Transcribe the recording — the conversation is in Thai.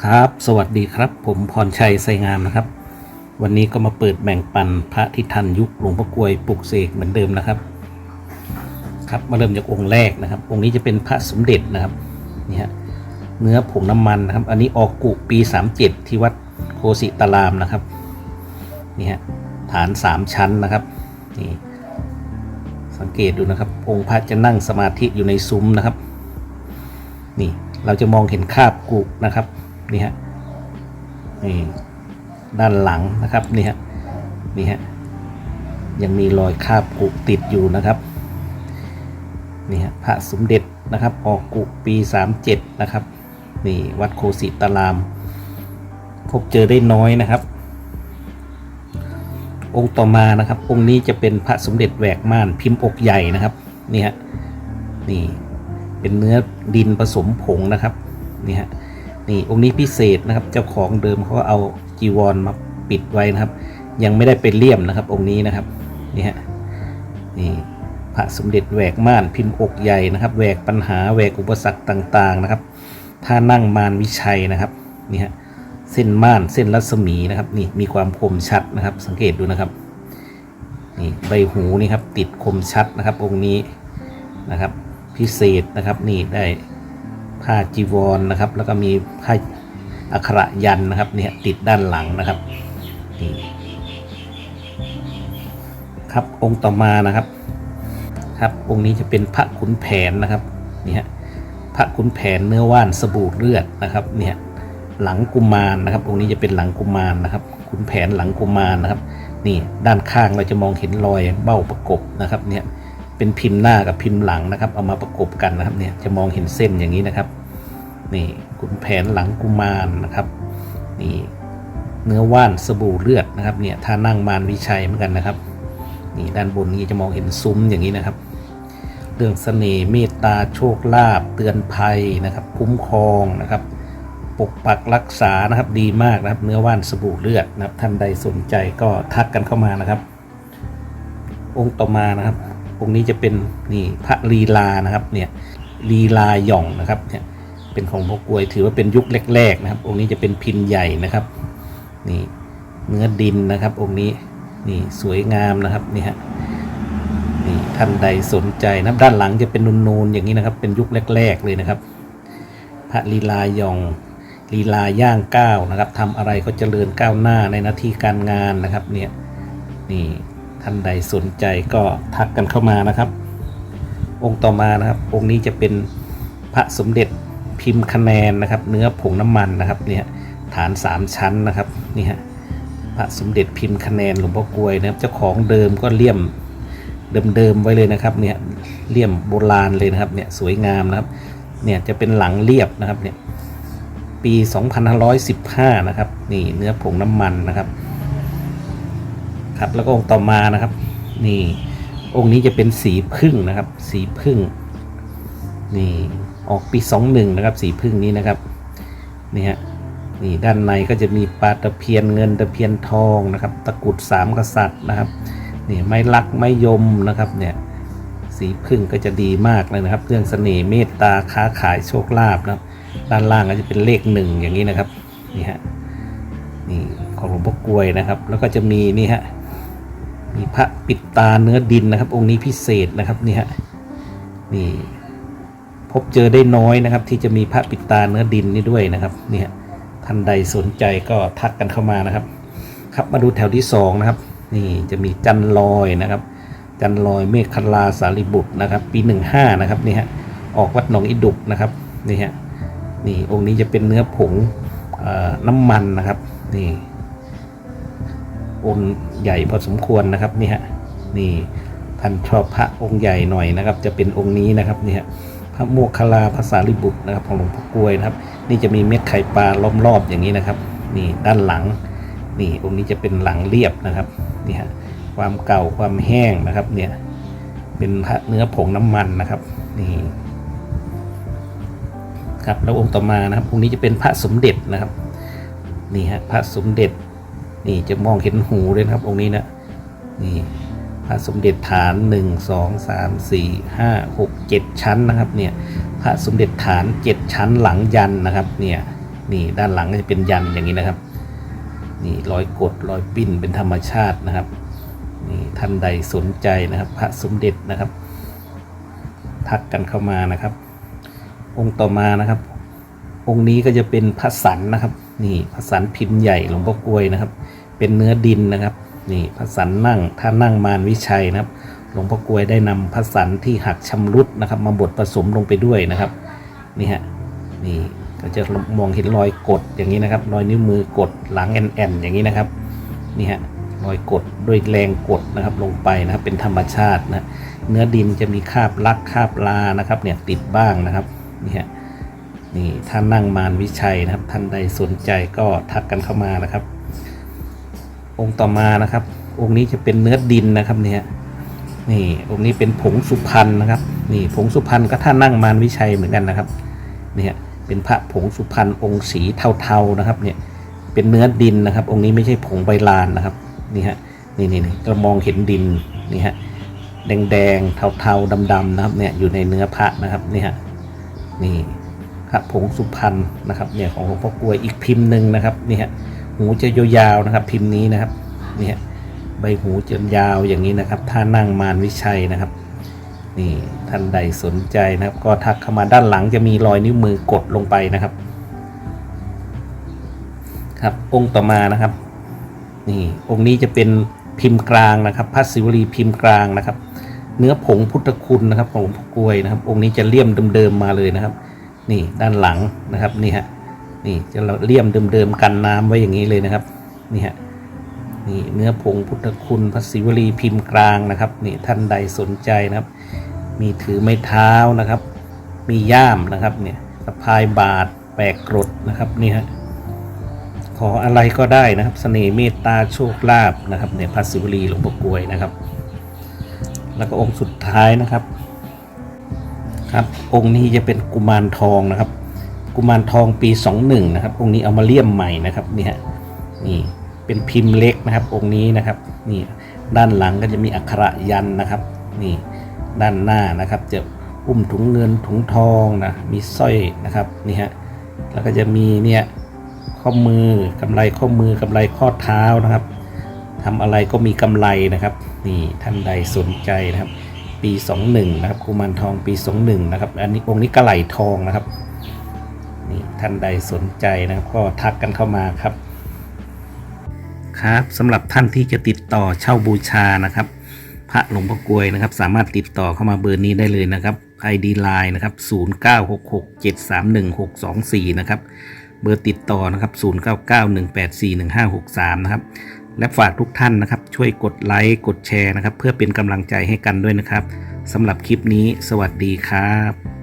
ครับ สวัสดีครับ ผมพรชัยไสงามนะครับ วันนี้ก็มาเปิดแบ่งปันพระที่ทันยุคหลวงพ่อกลวยปลุกเสกเหมือนเดิมนะครับ ครับมาเริ่มจากองค์แรกนะครับ องค์นี้จะเป็นพระสมเด็จนะครับนี่ฮะเนื้อผงน้ำมันนะครับ อันนี้ออกกุปี 37 ที่วัดโคสิตารามนะครับนี่ฮะฐาน 3 ชั้นนะครับนี่สังเกตดูนะครับ องค์พระจะนั่งสมาธิอยู่ในซุ้มนะครับ นี่เราจะมองเห็นคาบกุนะครับ นี่ฮะนี่ด้านหลังนะครับนี่ฮะนี่ฮะยังมีรอยคราบกุติดอยู่นะครับนี่ฮะพระสมเด็จนะครับออกกุปี 37 นะครับนี่วัดโคสิตาราม พบเจอได้น้อยนะครับ องค์ต่อมานะครับ องค์นี้จะเป็นพระสมเด็จแหวกม่านพิมพ์อกใหญ่นะครับนี่ฮะนี่เป็นเนื้อดินผสมผงนะครับนี่ฮะ นี่องค์นี้พิเศษนะครับ เจ้าของเดิมเขาเอาจีวรมาปิดไว้นะครับ ยังไม่ได้เป็นเลี่ยมนะครับ องค์นี้นะครับนี่ฮะนี่พระสมเด็จแหวกม่านพิมพ์อกใหญ่นะครับแหวกปัญหาแหวกอุปสรรคต่างๆนะครับท่านั่งมารวิชัยนะครับนี่ฮะเส้นม่านเส้นรัศมีนะครับนี่มีความคมชัดนะครับ สังเกตดูนะครับนี่ใบหูนี่ครับติดคมชัดนะครับองค์นี้นะครับ พิเศษนะครับนี่ได้ ผ้าจีวรนะครับ แล้วก็มีผ้าอักขระยันนะครับเนี่ยติดด้านหลังนะครับนี่ครับองค์ต่อมานะครับ ครับองค์นี้จะเป็นพระขุนแผนนะครับนี่ฮะพระขุนแผนเนื้อว่านสบู่เลือดนะครับเนี่ยหลังกุมารนะครับ องค์นี้จะเป็นหลังกุมารนะครับขุนแผนหลังกุมารนะครับ นี่ด้านข้างเราจะมองเห็นรอยเบ้าประกบนะครับเนี่ย เป็นพิมพ์หน้ากับพิมพ์หลังนะครับ เอามาประกบกันนะครับเนี่ยจะมองเห็นเส้นอย่างนี้นะครับนี่ขุนแผนหลังกุมารนะครับนี่เนื้อว่านสบู่เลือดนะครับเนี่ยถ้านั่งมารวิชัยเหมือนกันนะครับนี่ด้านบนนี้จะมองเห็นซุ้มอย่างนี้นะครับ เรื่องเสน่ห์เมตตาโชคลาภเตือนภัยนะครับ คุ้มครองนะครับ ปกปักรักษานะครับดีมากนะครับ เนื้อว่านสบู่เลือดนะครับท่านใดสนใจก็ทักกันเข้ามานะครับ องค์ต่อมานะครับ องค์นี้จะเป็นนี่พระลีลานะครับเนี่ยลีลาหย่องนะครับเนี่ยเป็นของพ่อกลวยถือว่าเป็นยุคแรกๆนะครับ องค์นี้จะเป็นพิมพ์ใหญ่นะครับนี่เนื้อดินนะครับ องค์นี้นี่สวยงามนะครับนี่ฮะนี่ท่านใดสนใจนะด้านหลังจะเป็นนูนๆอย่างนี้นะครับ เป็นยุคแรกๆเลยนะครับ พระลีลาหย่องลีลาย่างก้าวนะครับทำอะไรก็เจริญก้าวหน้าในหน้าที่การงานนะครับเนี่ยนี่ ท่านใดสนใจก็ทักกันเข้ามานะครับ องค์ต่อมานะครับ องค์นี้จะเป็นพระสมเด็จพิมพ์คะแนนนะครับ เนื้อผงน้ำมันนะครับเนี่ยฐานสามชั้นนะครับนี่ฮะพระสมเด็จพิมพ์คะแนนหลวงพ่อกลวยนะครับ เจ้าของเดิมก็เลี่ยมเดิมๆไว้เลยนะครับเนี่ยเลี่ยมโบราณเลยนะครับเนี่ยสวยงามนะครับเนี่ยจะเป็นหลังเรียบนะครับเนี่ยปี 2515 นะครับ นี่เนื้อผงน้ำมันนะครับ ครับ แล้วก็องค์ต่อมานะครับ นี่ องค์นี้จะเป็นสีพึ่งนะครับ สีพึ่งนี่ออกปี21นะครับ สีพึ่งนี้นะครับนี่ฮะนี่ด้านในก็จะมีปลาตะเพียนเงินตะเพียนทองนะครับ ตะกุดสามกษัตริย์นะครับนี่ไม้ลักไม้ยมนะครับเนี่ยสีพึ่งก็จะดีมากเลยนะครับเรื่องเสน่ห์เมตตาค้าขายโชคลาภนะครับ ด้านล่างก็จะเป็นเลขหนึ่งอย่างนี้นะครับนี่ฮะนี่ของหลวงพ่อกลวยนะครับ แล้วก็จะมีนี่ฮะ มีพระปิดตาเนื้อดินนะครับ องค์นี้พิเศษนะครับนี่ฮะนี่พบเจอได้น้อยนะครับ ที่จะมีพระปิดตาเนื้อดินนี่ด้วยนะครับนี่ฮะท่านใดสนใจก็ทักกันเข้ามานะครับ ครับมาดูแถวที่สองนะครับ นี่จะมีจันลอยนะครับ จันลอยเมฆคลาสารีบุตรนะครับ ปี15นะครับนี่ฮะออกวัดหนองอิดุกนะครับนี่ฮะนี่องค์นี้จะเป็นเนื้อผงเอ่อน้ำมันนะครับนี่ องค์ใหญ่พอสมควรนะครับนี่ฮะนี่ท่านชอบพระองค์ใหญ่หน่อยนะครับ จะเป็นองค์นี้นะครับนี่ฮะพระโมคคัลลาภาษาลิบุตรนะครับของหลวงพ่อกล้วยนะครับ นี่จะมีเม็ดไข่ปลาล้อมรอบอย่างนี้นะครับ นี่ด้านหลัง นี่องค์นี้จะเป็นหลังเรียบนะครับนี่ฮะความเก่าความแห้งนะครับเนี่ยเป็นพระเนื้อผงน้ำมันนะครับนี่ครับแล้วองค์ต่อมานะครับองค์นี้จะเป็นพระสมเด็จนะครับนี่ฮะพระสมเด็จ นี่จะมองเห็นหูเลยนะครับ องค์นี้นะนี่พระสมเด็จฐานหนึ่งสองสามสี่ห้าหกเจ็ดชั้นนะครับเนี่ยพระสมเด็จฐานเจ็ดชั้นหลังยันนะครับเนี่ยนี่ด้านหลังก็จะเป็นยันอย่างนี้นะครับนี่รอยกดรอยปิ้นเป็นธรรมชาตินะครับนี่ท่านใดสนใจนะครับ พระสมเด็จนะครับ ทักกันเข้ามานะครับ องค์ต่อมานะครับ องค์นี้ก็จะเป็นพระสันนะครับ นี่พระสันพิมพ์ใหญ่หลวงพ่อกลวยนะครับ เป็นเนื้อดินนะครับ นี่พระสันนั่งถ้านั่งมารวิชัยนะครับ หลวงพ่อกลวยได้นำพระสันที่หักชำรุดนะครับ มาบดผสมลงไปด้วยนะครับ นี่ฮะนี่ก็จะมองเห็นรอยกดอย่างนี้นะครับรอยนิ้วมือกดหลังแอนแอนอย่างนี้นะครับนี่ฮะรอยกดด้วยแรงกดนะครับลงไปนะครับเป็นธรรมชาตินะเนื้อดินจะมีคราบลักคราบลานะครับเนี่ยติดบ้างนะครับนี่ฮะ นี่ท่านนั่งมารวิชัยนะครับ ท่านใดสนใจก็ทักกันเข้ามานะครับ องค์ต่อมานะครับ องค์นี้จะเป็นเนื้อดินนะครับเนี่ยนี่องค์นี้เป็นผงสุพรรณนะครับ นี่ผงสุพรรณก็ท่านนั่งมารวิชัยเหมือนกันนะครับเนี่ยเป็นพระผงสุพรรณองค์สีเทาๆนะครับ เนี่ยเป็นเนื้อดินนะครับ องค์นี้ไม่ใช่ผงใบลานนะครับนี่ฮะนี่นี่เรามองเห็นดินนี่ฮะแดงๆเทาๆดำๆนะครับเนี่ยอยู่ในเนื้อพระนะครับนี่ฮะนี่ พระผงสุพรรณนะครับเนี่ยของหลวงพ่อกลวยอีกพิมพ์หนึ่งนะครับนี่ฮะหูจะยาวๆนะครับ พิมพ์นี้นะครับนี่ฮะใบหูจนยาวอย่างนี้นะครับถ้านั่งมารวิชัยนะครับ นี่ท่านใดสนใจนะครับ ก็ทักเข้ามาด้านหลังจะมีรอยนิ้วมือกดลงไปนะครับ ครับองค์ต่อมานะครับ นี่องค์นี้จะเป็นพิมพ์กลางนะครับพระศิวลีพิมพ์กลางนะครับ เนื้อผงพุทธคุณนะครับของหลวงพ่อกลวยนะครับ องค์นี้จะเลี่ยมเดิมๆมาเลยนะครับ นี่ด้านหลังนะครับนี่ฮะนี่จะเลี่ยมเดิมๆกันน้ำไว้อย่างนี้เลยนะครับนี่ฮะนี่เนื้อผงพุทธคุณพระศิวลีพิมพ์กลางนะครับนี่ท่านใดสนใจนะครับ มีถือไม้เท้านะครับ มีย่ามนะครับเนี่ยสะพายบาทแปลกกรดนะครับนี่ฮะขออะไรก็ได้นะครับเสน่ห์เมตตาโชคลาภนะครับเนี่ยพระศิวลีหลวงพ่อกลวยนะครับ แล้วก็องค์สุดท้ายนะครับ ครับ องค์นี้จะเป็นกุมารทองนะครับ กุมารทองปี 21 นะครับ องค์นี้เอามาเลี่ยมใหม่นะครับนี่ฮะนี่เป็นพิมพ์เล็กนะครับ องค์นี้นะครับนี่ด้านหลังก็จะมีอักขระยันนะครับนี่ด้านหน้านะครับ จะอุ้มถุงเงินถุงทองนะมีสร้อยนะครับนี่ฮะแล้วก็จะมีเนี่ยข้อมือกำไรข้อมือกำไรข้อเท้านะครับทำอะไรก็มีกำไรนะครับ นี่ท่านใดสนใจนะครับ ปี 21 นะครับกุมารทองปี 21 นะครับ อันนี้องค์นี้กระไหลทองนะครับนี่ท่านใดสนใจนะครับ ก็ทักกันเข้ามาครับ ครับสำหรับท่านที่จะติดต่อเช่าบูชานะครับ พระหลวงพ่อกวยนะครับ สามารถติดต่อเข้ามาเบอร์นี้ได้เลยนะครับ ID Line นะครับ 0966731624 นะครับ เบอร์ติดต่อนะครับ 0991841563 นะครับ และฝากทุกท่านนะครับ ช่วยกดไลค์กดแชร์นะครับ เพื่อเป็นกำลังใจให้กันด้วยนะครับสำหรับคลิปนี้ สวัสดีครับ